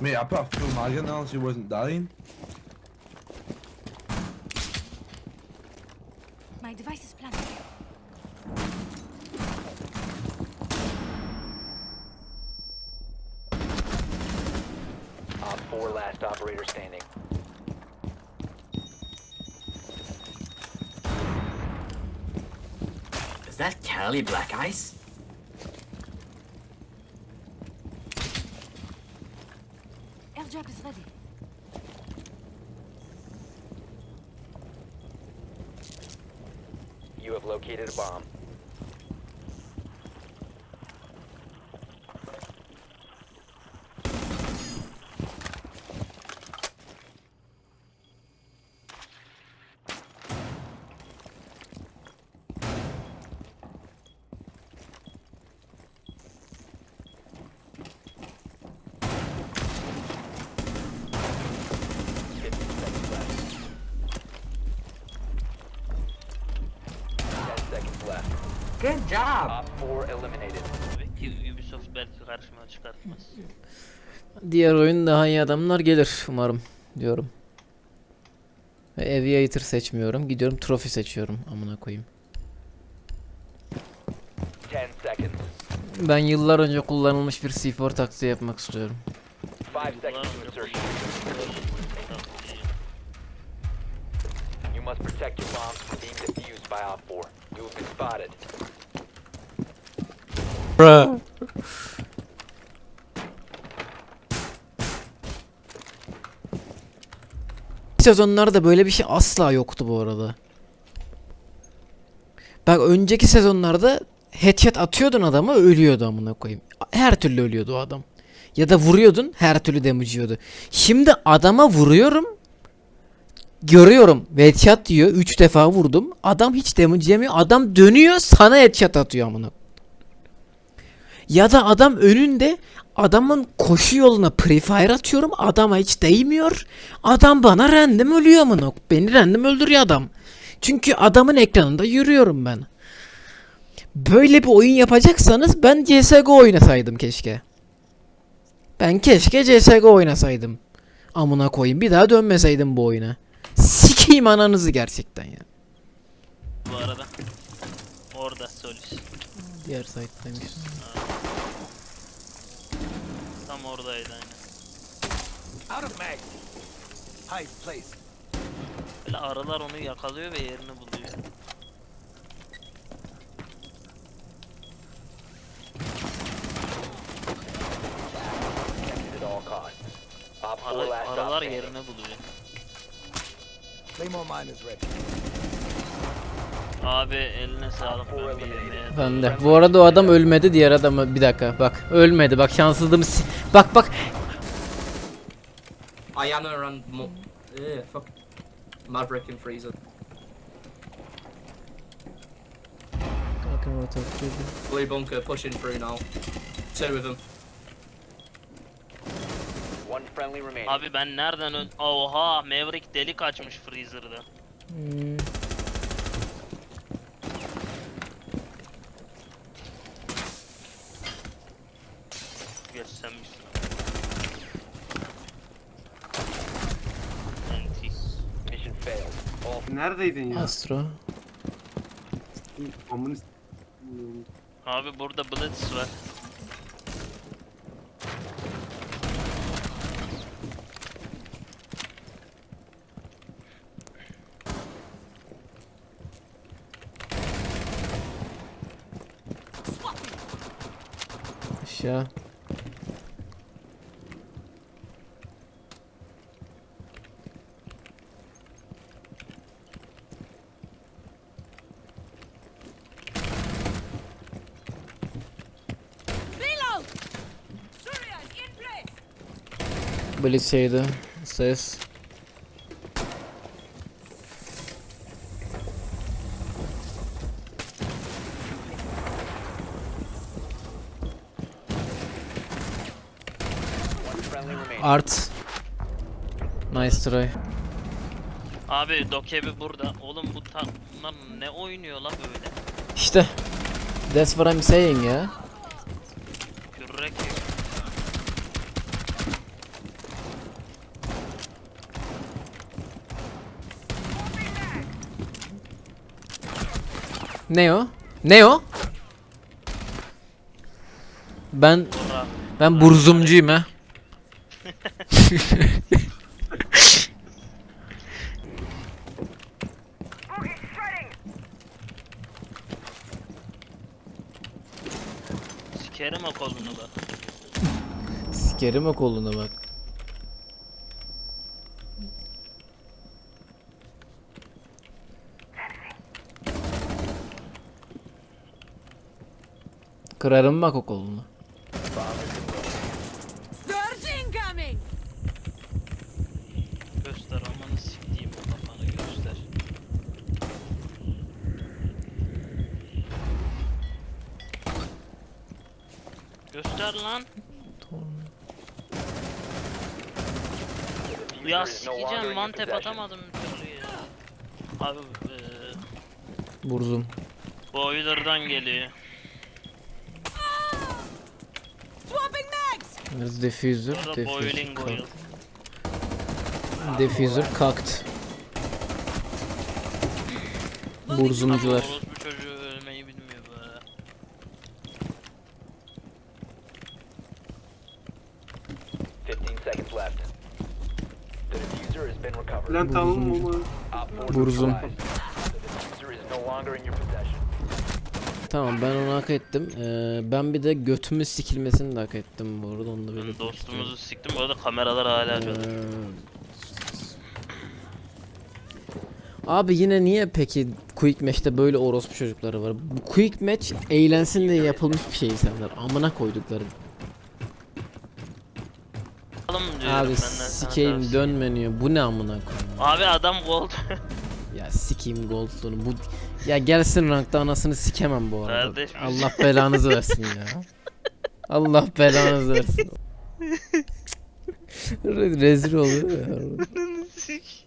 Mate, I put a full mag in there and she wasn't dying. My device is planted. Op 4 last operator standing. Is that Cali Black Ice? You have located a bomb. Good job. Op 4 eliminated. Belki Ubisoft belki karşıma çıkartmaz. Diğer oyun daha iyi adamlar gelir umarım diyorum. Ve Aviator seçmiyorum. Gidiyorum Trophy seçiyorum. Amına koyayım. 10 seconds. Ben yıllar önce kullanılmış bir C4 taklidi yapmak istiyorum. 5 seconds to insertion. You must protect your bombs from being defused by Op 4. You have been spotted. Sezonlarda böyle bir şey asla yoktu bu arada. Bak önceki sezonlarda headshot atıyordun adama ölüyordu amına koyayım. Her türlü ölüyordu o adam. Ya da vuruyordun her türlü damage yiyordu. Şimdi adama vuruyorum. Görüyorum headshot diyor 3 defa vurdum. Adam hiç damage yemiyor. Adam dönüyor sana headshot atıyor amına. Ya da adam önünde adamın koşu yoluna prefire atıyorum. Adama hiç değmiyor. Adam bana random ölüyor amına. Beni random öldürüyor adam. Çünkü adamın ekranında yürüyorum ben. Böyle bir oyun yapacaksanız ben CSGO oynasaydım keşke. Ben keşke CSGO oynasaydım. Amına koyayım bir daha dönmeseydim bu oyuna. Sikeyim ananızı gerçekten ya. Bu arada. Orada Solis. Diğer site'daymış. Oradaydı aynen. Out of mag. Hide, place. Böyle arılar onu yakalıyor ve yerini buluyor. Protected at all costs. Op 4 Arı, arılar yerini buluyor. Abi eline sağlık ben bir yemeğe Ben de. Bu arada o adam ölmedi diğer adamı bir dakika bak ölmedi bak şanssızlığımı bak bak Ayana around mo- Ugh, fuck. Maverick and Freezer. Blue bunker pushing through now. Two of them. One friendly remaining. Abi ben nereden ön... Oha Maverick delik açmış Freezer'da. Hmm. Neredeydin ya? Astro. Abi burada Blitz var. Aşağı. Şeydi. Ses. Art. Nice try. Abi Dokebi burada. Oğlum bu ta bunlar ne oynuyor la böyle? İşte. That's what I'm saying ya. Ne o? Ne o? Ben ben burzumcuyum ha. Sikerim o kolunu bak. Sikerim o koluna bak. Kırarım bak o kolunu. Göster amanı siktiğim o kafanı göster. Göster lan. Ya sikeceğim possession. atamadım bir türlü ya. Abi eee Burzum. boiler'dan geliyor. There's diffuser. Burada Diffuser boiling oil. cocked. Diffuser cocked. Burzumcular. Orospu çocuğu ölmeyi bilmiyor be. Fifteen seconds left. The diffuser has been recovered. Lan tamam ama Op four Burzum. neutralized. The diffuser is no longer in your possession. Tamam ben onu hak ettim. Ee, ben bir de götümü sikilmesini de hak ettim bu arada onu da belirtmek dostumuzu siktim bu arada kameralar hala istiyorum. açıldı. Ee, Abi yine niye peki Quick Match'te böyle orospu çocukları var? Bu Quick Match eğlensin diye yapılmış bir şey insanlar. Amına koydukları. Diyorum Abi benden sana sikeyim tavsiye. dönmeniyor. Bu ne amına koyayım? Abi adam gold. Ya sikeyim Goldstone'u. Bu ya gelsin rankta anasını sikemem bu arada. Kardeşim. Allah belanızı versin ya. Allah belanızı versin. Re- Rezil oluyor ya. Sik.